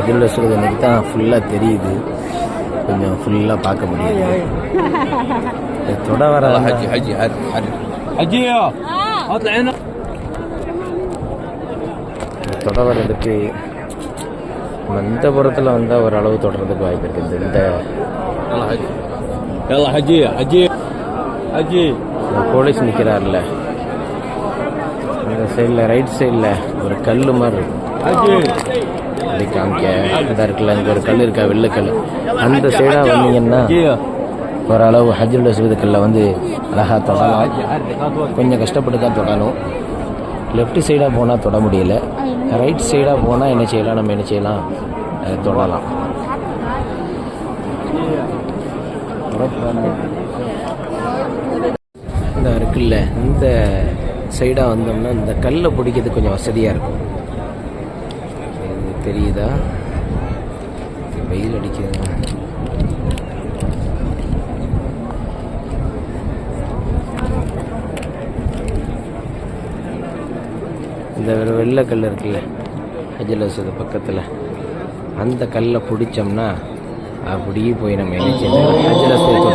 கதிர்வசூர் இன்னைக்கு தான் ஃபுல்லாக தெரியுது. கொஞ்சம் ஃபுல்லாக பார்க்க முடியாது. தொட வர ஹஜி ஹஜி ஹஜியா? தொட வர்றதுக்கு இந்த புறத்தில் வந்தால் ஓரளவு தொடர்றதுக்கு வாய்ப்பு இருக்குது இந்த ஹஜி. ஹஜி ஹஜி போலீஸ் நிற்கிறார்ல இந்த சைடில் ரைட் சைடில் ஒரு கல் மாதிரி இருக்கும் அப்படி காமிக்க இந்த இருக்குல்ல அங்கே ஒரு கல் இருக்கா வெள்ளக்கல் அந்த சைடாக வந்தீங்கன்னா ஓரளவு ஹஜ்ருடைய சுவிதக்கல்ல வந்து அழகாக தொடலாம். கொஞ்சம் கஷ்டப்பட்டு தான் தொடணும் லெஃப்ட் சைடாக போனால் தொட முடியல. ரைட் சைடாக போனால் என்ன செய்யலாம் நம்ம என்ன செய்யலாம்? தொடலாம். இந்த இருக்குல்ல இந்த சைடாக வந்தோம்னா இந்த கல்லை பிடிக்கிறது கொஞ்சம் வசதியாக இருக்கும். தெரியுதா? வெயில் அடிக்குது. இந்த வெள்ளை கல் இருக்குல்ல அஜலசது பக்கத்தில். அந்த கல்லை பிடிச்சோம்னா அப்படியே போய் நம்ம என்ன செய்யலாம்